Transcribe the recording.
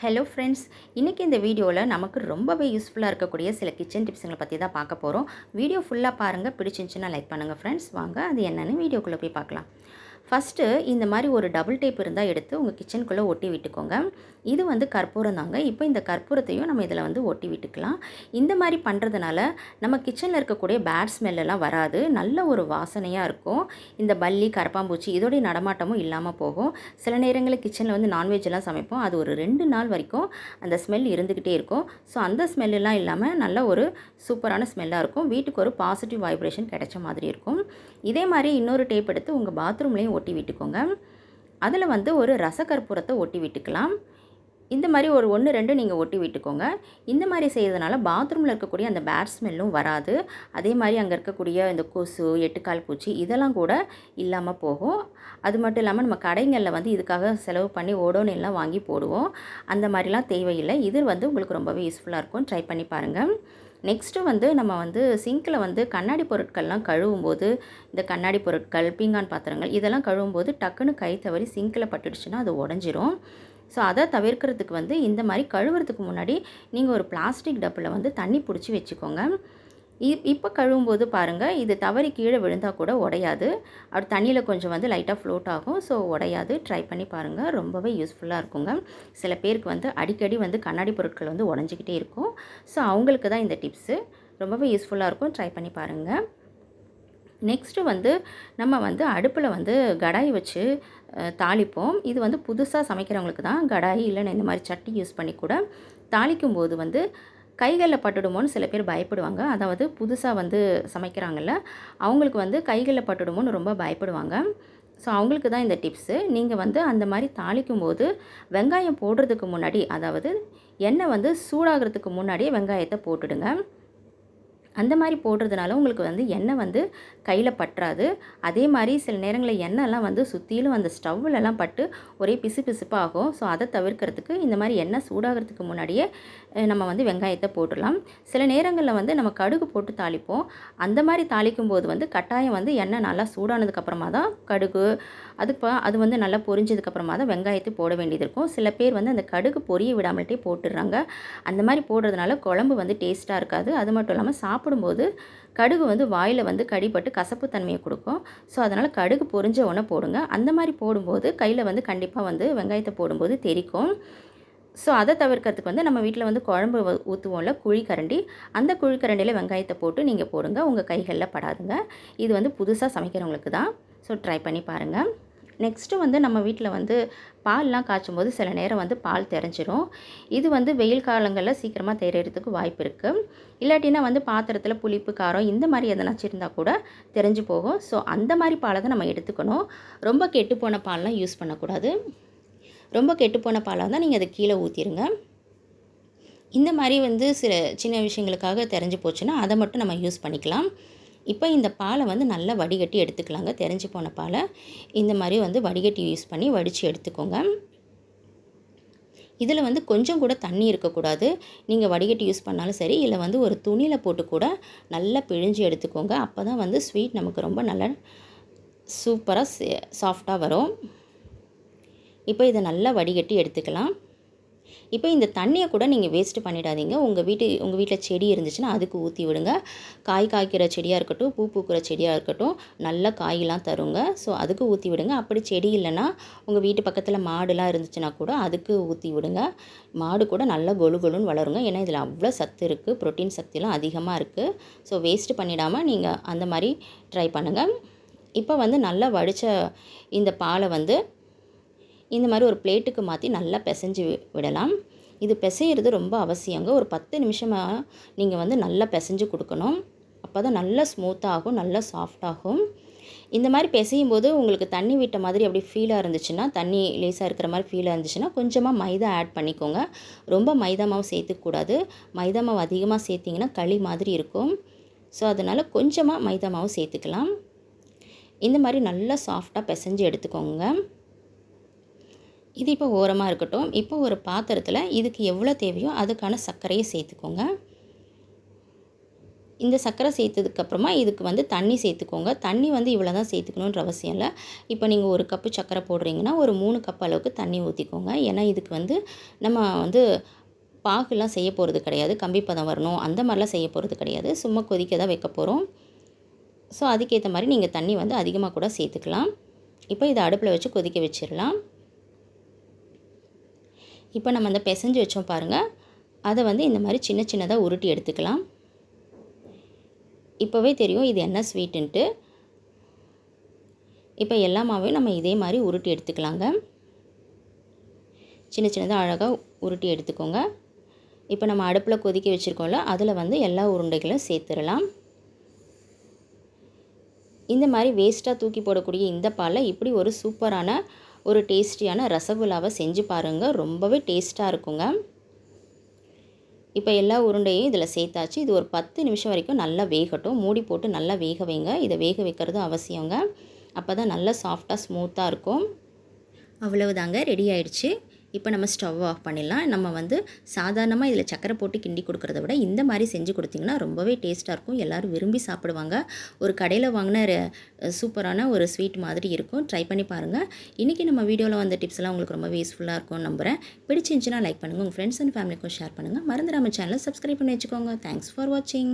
Hello friends இன்றைக்கி இந்த வீடியோவில் நமக்கு ரொம்பவே யூஸ்ஃபுல்லாக இருக்கக்கூடிய சில கிச்சன் டிப்ஸுங்களை பற்றி தான் பார்க்க போகிறோம் வீடியோ ஃபுல்லாக பாருங்கள் பிடிச்சிருந்துச்சுன்னா லைக் பண்ணுங்கள் ஃப்ரெண்ட்ஸ் வாங்க அது என்னென்னு வீடியோக்குள்ளே போய் பார்க்கலாம். ஃபஸ்ட்டு இந்த மாதிரி ஒரு டபுள் டேப் இருந்தால் எடுத்து உங்கள் கிச்சனுக்குள்ளே ஒட்டி விட்டுக்கோங்க. இது வந்து கற்பூரம் தாங்க. இப்போ இந்த கற்பூரத்தையும் நம்ம இதில் வந்து ஒட்டி விட்டுக்கலாம். இந்த மாதிரி பண்ணுறதுனால நம்ம கிச்சனில் இருக்கக்கூடிய பேட் ஸ்மெல்லாம் வராது. நல்ல ஒரு வாசனையாக இருக்கும். இந்த பல்லி கரப்பாம்பூச்சி இதோடைய நடமாட்டமும் இல்லாமல் போகும். சில நேரங்களில் கிச்சனில் வந்து நான்வெஜ்லாம் சமைப்போம். அது ஒரு ரெண்டு நாள் வரைக்கும் அந்த ஸ்மெல் இருந்துக்கிட்டே இருக்கும். ஸோ அந்த ஸ்மெல்லாம் இல்லாமல் நல்ல ஒரு சூப்பரான ஸ்மெல்லாக இருக்கும். வீட்டுக்கு ஒரு பாசிட்டிவ் வைப்ரேஷன் கிடைச்ச மாதிரி இருக்கும். இதே மாதிரி இன்னொரு டேப் எடுத்து உங்கள் பாத்ரூம்லேயும் ஒட்டி விட்டுக்கோங்க. அதில் வந்து ஒரு ரசக்கற்பூரத்தை ஒட்டி விட்டுக்கலாம். இந்த மாதிரி ஒரு ஒன்று ரெண்டு நீங்கள் ஒட்டி விட்டுக்கோங்க. இந்த மாதிரி செய்கிறதுனால பாத்ரூமில் இருக்கக்கூடிய அந்த பேட் ஸ்மெல்லும் வராது. அதே மாதிரி அங்கே இருக்கக்கூடிய இந்த கொசு எட்டுக்கால் பூச்சி இதெல்லாம் கூட இல்லாமல் போகும். அது மட்டும் இல்லாமல் நம்ம கடைங்களில் வந்து இதுக்காக செலவு பண்ணி ஓடோனெல்லாம் வாங்கி போடுவோம். அந்த மாதிரிலாம் தேவையில்லை. இது வந்து உங்களுக்கு ரொம்பவே யூஸ்ஃபுல்லாக இருக்கும். ட்ரை பண்ணி பாருங்கள் நெக்ஸ்ட்டு வந்து நம்ம வந்து சிங்கில் வந்து கண்ணாடி பொருட்கள்லாம் கழுவும் போது இந்த கண்ணாடி பொருட்கள் பீங்கான் பாத்திரங்கள் இதெல்லாம் கழுவும் போது டக்குன்னு கை தவறி சிங்கில் பட்டுடுச்சுன்னா அது உடஞ்சிரும். ஸோ அதை தவிர்க்கிறதுக்கு வந்து இந்த மாதிரி கழுவுறதுக்கு முன்னாடி நீங்கள் ஒரு பிளாஸ்டிக் டப்பில் வந்து தண்ணி பிடிச்சி வச்சுக்கோங்க. இப்போ கழுவும்போது பாருங்கள் இது தவறி கீழே விழுந்தால் கூட உடையாது. அப்படி தண்ணியில் கொஞ்சம் வந்து லைட்டாக ஃப்ளோட் ஆகும். ஸோ உடையாது. ட்ரை பண்ணி பாருங்கள் ரொம்பவே யூஸ்ஃபுல்லாக இருக்குங்க. சில பேருக்கு வந்து அடிக்கடி வந்து கண்ணாடி பொருட்கள் வந்து உடஞ்சிக்கிட்டே இருக்கும். ஸோ அவங்களுக்கு தான் இந்த டிப்ஸு ரொம்பவே யூஸ்ஃபுல்லாக இருக்கும். ட்ரை பண்ணி பாருங்கள் நெக்ஸ்ட்டு வந்து நம்ம வந்து அடுப்பில் வந்து கடாய் வச்சு தாளிப்போம். இது வந்து புதுசாக சமைக்கிறவங்களுக்கு தான் கடாய் இல்லைன்னா இந்த மாதிரி சட்டி யூஸ் பண்ணி கூட தாளிக்கும் போது வந்து கைகளில் பட்டுடுமோன்னு சில பேர் பயப்படுவாங்க. அதாவது புதுசாக வந்து சமைக்கிறாங்கல்ல அவங்களுக்கு வந்து கைகளில் பட்டுடுமோன்னு ரொம்ப பயப்படுவாங்க. ஸோ அவங்களுக்கு தான் இந்த டிப்ஸு. நீங்கள் வந்து அந்த மாதிரி தாளிக்கும் போது வெங்காயம் போடுறதுக்கு முன்னாடி அதாவது எண்ணெய் வந்து சூடாகிறதுக்கு முன்னாடியே வெங்காயத்தை போட்டுடுங்க. அந்த மாதிரி போடுறதுனால உங்களுக்கு வந்து எண்ணெய் வந்து கையில் பற்றாது. அதே மாதிரி சில நேரங்களில் எண்ணெய்லாம் வந்து சுற்றிலும் அந்த ஸ்டவ்லலாம் பட்டு ஒரே பிசு பிசுப்பாகும் ஸோ அதை தவிர்க்கிறதுக்கு இந்த மாதிரி எண்ணெய் சூடாகிறதுக்கு முன்னாடியே நம்ம வந்து வெங்காயத்தை போட்டுடலாம். சில நேரங்களில் வந்து நம்ம கடுகு போட்டு தாளிப்போம். அந்த மாதிரி தாளிக்கும் போது வந்து கட்டாயம் வந்து எண்ணெய் நல்லா சூடானதுக்கப்புறமா தான் கடுகு அதுக்கு அது வந்து நல்லா பொரிஞ்சதுக்கப்புறமா தான் வெங்காயத்தை போட வேண்டியது இருக்கும். சில பேர் வந்து அந்த கடுகு பொரிய விடாமல்ட்டே போட்டுடுறாங்க. அந்த மாதிரி போடுறதுனால குழம்பு வந்து டேஸ்ட்டாக இருக்காது. அது மட்டும் இல்லாமல் சாப்பிடும்போது கடுகு வந்து வாயில் வந்து கடிப்பட்டு கசப்பு தன்மையை கொடுக்கும். ஸோ அதனால் கடுகு பொறிஞ்ச உடனே போடுங்க. அந்த மாதிரி போடும்போது கையில் வந்து கண்டிப்பாக வந்து வெங்காயத்தை போடும்போது தெரிக்கும். ஸோ அதை தவிர்க்கிறதுக்கு வந்து நம்ம வீட்டில் வந்து குழம்பு ஊற்றுவோம்ல குழிக்கரண்டி அந்த குழிக்கரண்டியில் வெங்காயத்தை போட்டு நீங்கள் போடுங்க. உங்கள் கைகளில் படாதுங்க. இது வந்து புதுசாக சமைக்கிறவங்களுக்கு தான். ஸோ ட்ரை பண்ணி பாருங்கள் நெக்ஸ்ட்டு வந்து நம்ம வீட்டில் வந்து பால்லாம் காய்ச்சும் போது சில நேரம் வந்து பால் தெரிஞ்சிடும் இது வந்து வெயில் காலங்களில் சீக்கிரமாக தெரியறதுக்கு வாய்ப்பு இருக்குது இல்லாட்டினா வந்து பாத்திரத்தில் புளிப்பு காரம் இந்த மாதிரி எதனாச்சும் இருந்தால் கூட தெரிஞ்சு போகும். ஸோ அந்த மாதிரி பாலை தான் நம்ம எடுத்துக்கணும். ரொம்ப கெட்டுப்போன பால்லாம் யூஸ் பண்ணக்கூடாது. ரொம்ப கெட்டுப்போன பாலாக இருந்தால் நீங்கள் அதை கீழே ஊற்றிடுங்க இந்த மாதிரி வந்து சில சின்ன விஷயங்களுக்காக தெரிஞ்சு போச்சுன்னா அதை மட்டும் நம்ம யூஸ் பண்ணிக்கலாம். இப்போ இந்த பாலை வந்து நல்லா வடிகட்டி எடுத்துக்கலாங்க. தெரிஞ்சு போன பாலை. இந்த மாதிரி வந்து வடிகட்டி யூஸ் பண்ணி வடித்து எடுத்துக்கோங்க. இதில் வந்து கொஞ்சம் கூட தண்ணி இருக்கக்கூடாது. நீங்கள் வடிகட்டி யூஸ் பண்ணாலும் சரி இல்லை வந்து ஒரு துணியில் போட்டு கூட நல்லா பிழிஞ்சு எடுத்துக்கோங்க. அப்போ தான் வந்து ஸ்வீட் நமக்கு ரொம்ப நல்லா சூப்பராக சாஃப்டாக வரும். இப்போ இதை நல்லா வடிகட்டி எடுத்துக்கலாம். இப்போ இந்த தண்ணியை கூட நீங்கள் வேஸ்ட்டு பண்ணிடாதீங்க. உங்கள் வீட்டு உங்கள் வீட்டில் செடி இருந்துச்சுன்னா அதுக்கு ஊற்றி விடுங்க. காய் காய்க்கிற செடியாக இருக்கட்டும் பூ பூக்கிற செடியாக இருக்கட்டும் நல்ல காயெலாம் தருங்க. ஸோ அதுக்கு ஊற்றி விடுங்க. அப்படி செடி இல்லைன்னா உங்கள் வீட்டு பக்கத்தில் மாடுலாம் இருந்துச்சுன்னா கூட அதுக்கு ஊற்றி விடுங்க. மாடு கூட நல்லா கொலு கொலுன்னு வளருங்க. ஏன்னா இதில் அவ்வளோ சத்து இருக்குது ப்ரோட்டீன் சக்திலாம் அதிகமாக இருக்குது ஸோ வேஸ்ட்டு பண்ணிடாமல் நீங்கள் அந்த மாதிரி ட்ரை பண்ணுங்கள் இப்போ வந்து நல்லா வடித்த இந்த பாலை வந்து இந்த மாதிரி ஒரு பிளேட்டுக்கு மாற்றி நல்லா பிசைஞ்சு விடலாம். இது பிசையிறது ரொம்ப அவசியங்க. ஒரு பத்து நிமிஷமாக நீங்கள் வந்து நல்லா பிசைஞ்சு கொடுக்கணும். அப்போ தான் நல்லா ஸ்மூத்தாகும் நல்லா சாஃப்டாகும் இந்த மாதிரி பிசையும் போது உங்களுக்கு தண்ணி விட்ட மாதிரி அப்படி ஃபீலாக இருந்துச்சுன்னா தண்ணி லேசாக இருக்கிற மாதிரி ஃபீலாக இருந்துச்சுன்னா கொஞ்சமாக மைதா ஆட் பண்ணிக்கோங்க. ரொம்ப மைதா மாவு சேர்த்துக்கூடாது மைதா மாவு அதிகமாக சேர்த்திங்கன்னா களி மாதிரி இருக்கும். ஸோ அதனால் கொஞ்சமாக மைதா மாவு சேர்த்துக்கலாம். இந்த மாதிரி நல்லா சாஃப்டாக பிசைஞ்சு எடுத்துக்கோங்க. இது இப்போ ஓரமாக இருக்கட்டும். இப்போ ஒரு பாத்திரத்தில் இதுக்கு எவ்வளோ தேவையோ அதுக்கான சர்க்கரையை சேர்த்துக்கோங்க. இந்த சர்க்கரை சேர்த்ததுக்கப்புறமா இதுக்கு வந்து தண்ணி சேர்த்துக்கோங்க. தண்ணி வந்து இவ்வளோ தான் சேர்த்துக்கணுன்ற அவசியம் இல்லை. இப்போ நீங்கள் ஒரு கப்பு சர்க்கரை போடுறீங்கன்னா ஒரு மூணு கப் அளவுக்கு தண்ணி ஊற்றிக்கோங்க ஏன்னா இதுக்கு வந்து நம்ம வந்து பாகுலாம் செய்ய போகிறது கிடையாது. கம்பி பதம் வரணும் அந்த மாதிரிலாம் செய்ய போகிறது கிடையாது. சும்மா கொதிக்க தான் வைக்க போகிறோம் ஸோ அதுக்கேற்ற மாதிரி நீங்கள் தண்ணி வந்து அதிகமாக கூட சேர்த்துக்கலாம். இப்போ இதை அடுப்பில் வச்சு கொதிக்க வச்சிடலாம். இப்போ நம்ம அந்த பிசைஞ்சு வச்சோம் பாருங்கள் அதை வந்து இந்த மாதிரி சின்ன சின்னதாக உருட்டி எடுத்துக்கலாம். இப்போவே தெரியும் இது என்ன ஸ்வீட்டுன்ட்டு. இப்போ எல்லா மாவையும் நம்ம இதே மாதிரி உருட்டி எடுத்துக்கலாங்க. சின்ன சின்னதாக அழகாக உருட்டி எடுத்துக்கோங்க. இப்போ நம்ம அடுப்பில் கொதிக்க வச்சுருக்கோம்ல அதில் வந்து எல்லா உருண்டைகளும் சேர்த்துடலாம். இந்த மாதிரி வேஸ்ட்டாக தூக்கி போடக்கூடிய இந்த பாலில் இப்படி ஒரு சூப்பரான ஒரு டேஸ்டியான ரசகுல்லாவை செஞ்சு பாருங்கள் ரொம்பவே டேஸ்ட்டாக இருக்குங்க. இப்போ எல்லா உருண்டையும் இதில் சேர்த்தாச்சு. இது ஒரு பத்து நிமிஷம் வரைக்கும் நல்லா வேகட்டும். மூடி போட்டு நல்லா வேக வைங்க. இதை வேக வைக்கிறதும் அவசியங்க. அப்போ தான் நல்லா சாஃப்டாக ஸ்மூத்தாக இருக்கும். அவ்வளவுதாங்க. ரெடி ஆயிடுச்சு. இப்போ நம்ம ஸ்டவ் ஆஃப் பண்ணிடலாம். நம்ம வந்து சாதாரணமாக இதில் சக்கரை போட்டு கிண்டி கொடுக்குறத விட இந்த மாதிரி செஞ்சு கொடுத்திங்கன்னா ரொம்பவே டேஸ்ட்டாக இருக்கும். எல்லோரும் விரும்பி சாப்பிடுவாங்க. ஒரு கடையில் வாங்கின சூப்பரான ஒரு ஸ்வீட் மாதிரி இருக்கும். ட்ரை பண்ணி பாருங்கள் இன்றைக்கி நம்ம வீடியோவில் வந்த டிப்ஸ்லாம் உங்களுக்கு ரொம்பவே யூஸ்ஃபுல்லாக இருக்கும்னு நம்புகிறேன் பிடிச்சிருந்துச்சுன்னா லைக் பண்ணுங்கள் உங்கள் ஃப்ரெண்ட்ஸ் அண்ட் ஃபேமிலிக்கும் ஷேர் பண்ணுங்கள் மறந்துடாமல் சேனலை சப்ஸ்கிரைப் பண்ணி வச்சுக்கோங்க. தேங்க்ஸ் ஃபார் வாட்சிங்